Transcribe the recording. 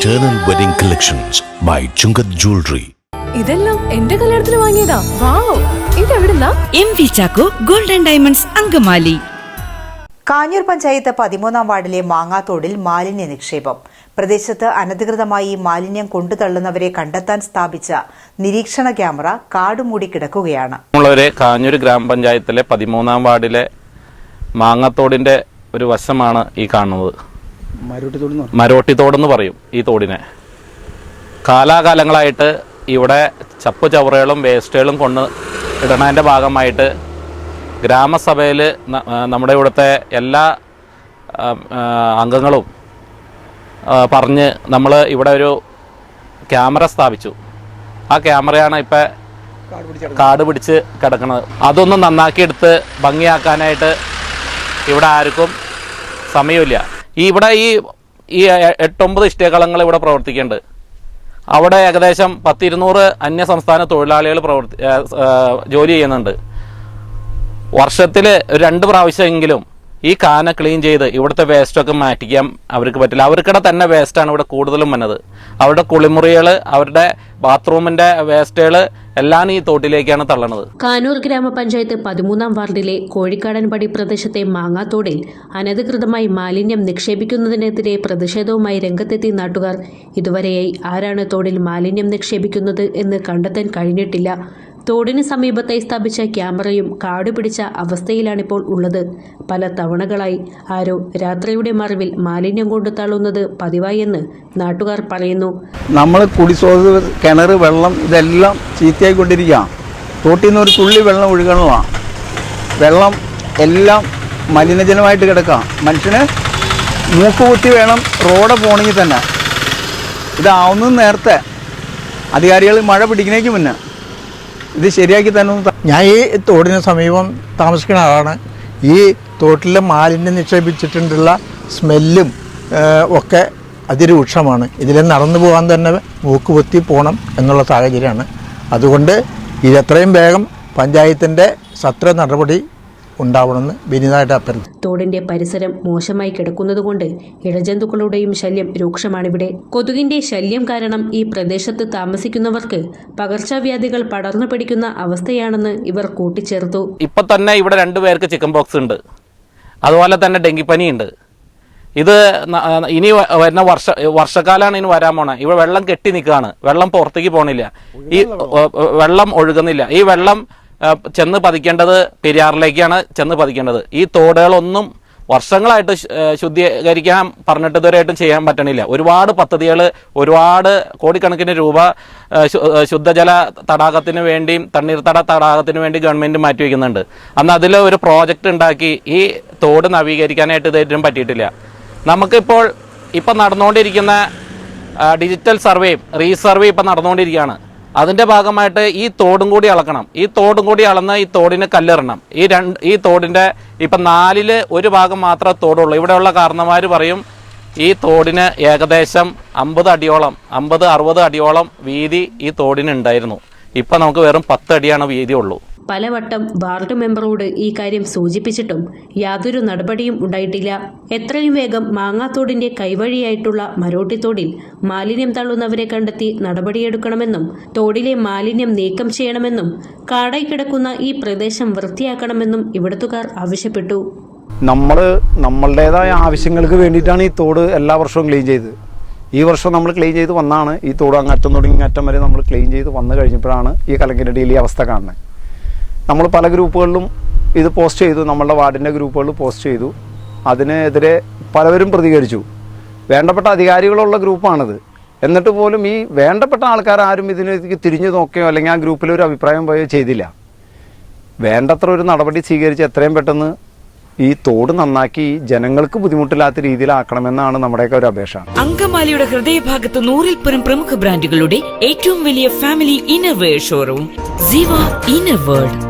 Eternal Wedding Collections by Chungat Jewelry. ഇതെല്ലാം എന്റെ കല്യാണത്തിന് വാങ്ങിയതാ. Wow ഇതെവിടുന്നാ? M V Chacko golden diamonds Angamaly. Kanjoor panchayat പതിമൂന്നാം വാർഡിലെ മാങ്ങാത്തോടിൽ മാലിന്യ നിക്ഷേപം. പ്രദേശത്ത് അനധികൃതമായി മാലിന്യം കൊണ്ടുതള്ളുന്നവരെ കണ്ടെത്താൻ സ്ഥാപിച്ച നിരീക്ഷണ ക്യാമറ കാടുമൂടി കിടക്കുകയാണ്. നമ്മളൊരു കാഞ്ഞൂർ ഗ്രാമപഞ്ചായത്തിലെ പതിമൂന്നാം വാർഡിലെ മാങ്ങാത്തോടിന്റെ ഒരു വശമാണ് ഈ കാണുന്നത്. മരോട്ടിത്തോടെന്ന് പറയും ഈ തോടിനെ. കാലാകാലങ്ങളായിട്ട് ഇവിടെ ചപ്പ് ചവറുകളും വേസ്റ്റുകളും കൊണ്ട് ഇടണതിന്റെ ഭാഗമായിട്ട് ഗ്രാമസഭയിൽ നമ്മുടെ ഇവിടുത്തെ എല്ലാ അംഗങ്ങളും പറഞ്ഞ് നമ്മൾ ഇവിടെ ഒരു ക്യാമറ സ്ഥാപിച്ചു. ആ ക്യാമറയാണ് ഇപ്പം കാട് പിടിച്ച് കിടക്കുന്നത്. അതൊന്ന് നന്നാക്കിയെടുത്ത് ഭംഗിയാക്കാനായിട്ട് ഇവിടെ ആർക്കും സമയമില്ല. ഈ ഇവിടെ ഈ ഈ എട്ടൊമ്പത് ഇഷ്ടകളങ്ങൾ ഇവിടെ പ്രവർത്തിക്കുന്നുണ്ട്. അവിടെ ഏകദേശം പത്തിരുന്നൂറ് അന്യ സംസ്ഥാന തൊഴിലാളികൾ പ്രവർത്തി ജോലി ചെയ്യുന്നുണ്ട്. വർഷത്തിൽ രണ്ട് പ്രാവശ്യമെങ്കിലും ഈ കാന ക്ലീൻ ചെയ്ത് ഇവിടുത്തെ വേസ്റ്റൊക്കെ മാറ്റിക്കാൻ അവർക്ക് പറ്റില്ല. അവർക്കിടെ തന്നെ വേസ്റ്റാണ് ഇവിടെ കൂടുതലും വന്നത്. അവരുടെ കുളിമുറികൾ അവരുടെ ബാത്റൂമിന്റെ വേസ്റ്റുകൾ എല്ലാം ഈ തോട്ടിലേക്കാണ് തള്ളണത്. കാനൂർ ഗ്രാമപഞ്ചായത്ത് പതിമൂന്നാം വാർഡിലെ കോഴിക്കാടൻപടി പ്രദേശത്തെ മാങ്ങാത്തോടിൽ അനധികൃതമായി മാലിന്യം നിക്ഷേപിക്കുന്നതിനെതിരെ പ്രതിഷേധവുമായി രംഗത്തെത്തി നാട്ടുകാർ ഇതുവരെയായി ആരാണ് തോടിൽ മാലിന്യം നിക്ഷേപിക്കുന്നത് എന്ന് കണ്ടെത്താൻ കഴിഞ്ഞിട്ടില്ല. തോടിന് സമീപത്തായി സ്ഥാപിച്ച ക്യാമറയും കാടുപിടിച്ച അവസ്ഥയിലാണിപ്പോൾ ഉള്ളത്. പല തവണകളായി ആരോ രാത്രിയുടെ മറവിൽ മാലിന്യം കൊണ്ടു തള്ളുന്നത് പതിവായി എന്ന് നാട്ടുകാർ പറയുന്നു. നമ്മൾ കുടിസോത് കിണർ വെള്ളം ഇതെല്ലാം ചീത്തയായിക്കൊണ്ടിരിക്കുക തോട്ടിൽ നിന്ന് ഒരു തുള്ളി വെള്ളം ഒഴുകണമാണ് വെള്ളം എല്ലാം മലിനജലമായിട്ട് കിടക്കാം. മനുഷ്യന് മൂക്ക് കുത്തി വേണം റോഡ് പോകണമെങ്കിൽ തന്നെ. ഇതാവുന്നത് നേരത്തെ. അധികാരികൾ മഴ പിടിക്കുന്നേക്ക് മുന്നേ. ഇത് ശരിയാക്കി തന്നെ ഞാൻ ഈ തോടിന് സമീപം താമസിക്കുന്ന ആളാണ്. ഈ തോട്ടിലെ മാലിന്യം നിക്ഷേപിച്ചിട്ടുള്ള സ്മെല്ലും ഒക്കെ അതിരൂക്ഷമാണ്. ഇതിൽ നടന്നു പോകാൻ തന്നെ മൂക്ക് പൊത്തി പോകണം എന്നുള്ള സാഹചര്യമാണ്. അതുകൊണ്ട് ഇത് എത്രയും വേഗം പഞ്ചായത്തിന്റെ സത്ര നടപടി ഉണ്ടാവണമെന്ന് വിനീതമായിട്ട് അഭ്യർത്ഥിച്ചു. തോടിന്റെ പരിസരം മോശമായി കിടക്കുന്നതുകൊണ്ട് ഇഴജന്തുക്കളുടെയും ശല്യം രൂക്ഷമാണിവിടെ. കൊതുകിന്റെ ശല്യം കാരണം ഈ പ്രദേശത്ത് താമസിക്കുന്നവർക്ക് പകർച്ചവ്യാധികൾ പടർന്നു പിടിക്കുന്ന അവസ്ഥയാണെന്ന് ഇവർ കൂട്ടിച്ചേർത്തു. ഇപ്പൊ തന്നെ ഇവിടെ രണ്ടുപേർക്ക് ചിക്കൻ ബോക്സ് ഉണ്ട്. അതുപോലെ തന്നെ ഡെങ്കിപ്പനി ഉണ്ട്. ഇത് ഇനി വരുന്ന വർഷ വർഷക്കാലാണ് ഇനി വരാൻ പോണേ. ഇവിടെ വെള്ളം കെട്ടി നിൽക്കുകയാണ്. വെള്ളം പുറത്തേക്ക് പോണില്ല. ഈ വെള്ളം ഒഴുകുന്നില്ല. ഈ വെള്ളം ചെന്ന് പതിക്കേണ്ടത് പെരിയാറിലേക്കാണ് ചെന്ന് പതിക്കേണ്ടത്. ഈ തോടുകളൊന്നും വർഷങ്ങളായിട്ട് ശുദ്ധീകരിക്കാൻ പറഞ്ഞിട്ട് ഇതുവരെയായിട്ടും ചെയ്യാൻ പറ്റണില്ല. ഒരുപാട് പദ്ധതികൾ ഒരുപാട് കോടിക്കണക്കിന് രൂപ ശുദ്ധജല തടാകത്തിന് വേണ്ടിയും തണ്ണീർത്തട തടാകത്തിന് വേണ്ടി ഗവൺമെന്റ് മാറ്റിവെക്കുന്നുണ്ട് അന്ന് അതിൽ ഒരു പ്രോജക്റ്റ് ഉണ്ടാക്കി ഈ തോട് നവീകരിക്കാനായിട്ട് ഇതായിട്ടും പറ്റിയിട്ടില്ല. നമുക്കിപ്പോൾ ഇപ്പം നടന്നുകൊണ്ടിരിക്കുന്ന ഡിജിറ്റൽ സർവേയും റീസർവേ ഇപ്പം നടന്നുകൊണ്ടിരിക്കുകയാണ്. അതിന്റെ ഭാഗമായിട്ട് ഈ തോടും കൂടി അളക്കണം. ഈ തോടും കൂടി അളന്ന് ഈ തോടിന് കല്ലെറണം. ഈ രണ്ട് ഈ തോടിന്റെ ഇപ്പം നാലിൽ ഒരു ഭാഗം മാത്രമേ തോടുള്ളൂ. ഇവിടെയുള്ള കാരണന്മാർ പറയും ഈ തോടിന് ഏകദേശം അമ്പത് അടിയോളം അമ്പത് അറുപത് അടിയോളം വീതി ഈ തോടിന് ഉണ്ടായിരുന്നു ഇപ്പം നമുക്ക് വെറും പത്ത് അടിയാണ് വീതി ഉള്ളൂ. പലവട്ടം വാർഡ് മെമ്പറോട് ഈ കാര്യം സൂചിപ്പിച്ചിട്ടും യാതൊരു നടപടിയും ഉണ്ടായിട്ടില്ല. എത്രയും വേഗം മാങ്ങാത്തോടിന്റെ കൈവഴിയായിട്ടുള്ള മരോട്ടിത്തോടിൽ മാലിന്യം തള്ളുന്നവരെ കണ്ടെത്തി നടപടിയെടുക്കണമെന്നും തോടിലെ മാലിന്യം നീക്കം ചെയ്യണമെന്നും കാടായി കിടക്കുന്ന ഈ പ്രദേശം വൃത്തിയാക്കണമെന്നും ഇവിടത്തുകാർ ആവശ്യപ്പെട്ടു. നമ്മൾ നമ്മളുടേതായ ആവശ്യങ്ങൾക്ക് വേണ്ടിയിട്ടാണ് ഈ തോട് എല്ലാ വർഷവും ക്ലീൻ ചെയ്തത് ഈ വർഷം നമ്മൾ ക്ലീൻ ചെയ്ത് വന്നാണ് ഈ തോട് അങ്ങറ്റം തുടങ്ങി ഇങ്ങറ്റം വരെ നമ്മൾ ക്ലീൻ ചെയ്ത് വന്നു കഴിഞ്ഞപ്പോഴാണ് ഈ കലങ്കിനടിയിൽ ഈ അവസ്ഥ കാണുന്നത്. നമ്മൾ പല ഗ്രൂപ്പുകളിലും ഇത് പോസ്റ്റ് ചെയ്തു. നമ്മളുടെ വാർഡിന്റെ ഗ്രൂപ്പുകളിൽ പോസ്റ്റ് ചെയ്തു. അതിനെതിരെ പലവരും പ്രതികരിച്ചു. വേണ്ടപ്പെട്ട അധികാരികളുള്ള ഗ്രൂപ്പാണിത്. എന്നിട്ട് പോലും ഈ വേണ്ടപ്പെട്ട ആൾക്കാർ ആരും ഇതിനേക്ക് തിരിഞ്ഞു നോക്കുകയോ അല്ലെങ്കിൽ ആ ഗ്രൂപ്പിൽ ഒരു അഭിപ്രായം പോയോ ചെയ്തില്ല. വേണ്ടത്ര ഒരു നടപടി സ്വീകരിച്ച് എത്രയും പെട്ടെന്ന് ഈ തോട് നന്നാക്കി ജനങ്ങൾക്ക് ബുദ്ധിമുട്ടില്ലാത്ത രീതിയിലാക്കണമെന്നാണ് നമ്മുടെയൊക്കെ ഒരു അപേക്ഷ. അങ്കമാലിയുടെ ഹൃദയഭാഗത്ത് നൂറിൽ പരം പ്രമുഖ ബ്രാൻഡുകളുടെ ഏറ്റവും വലിയ family innerwear showroom. Siva inner world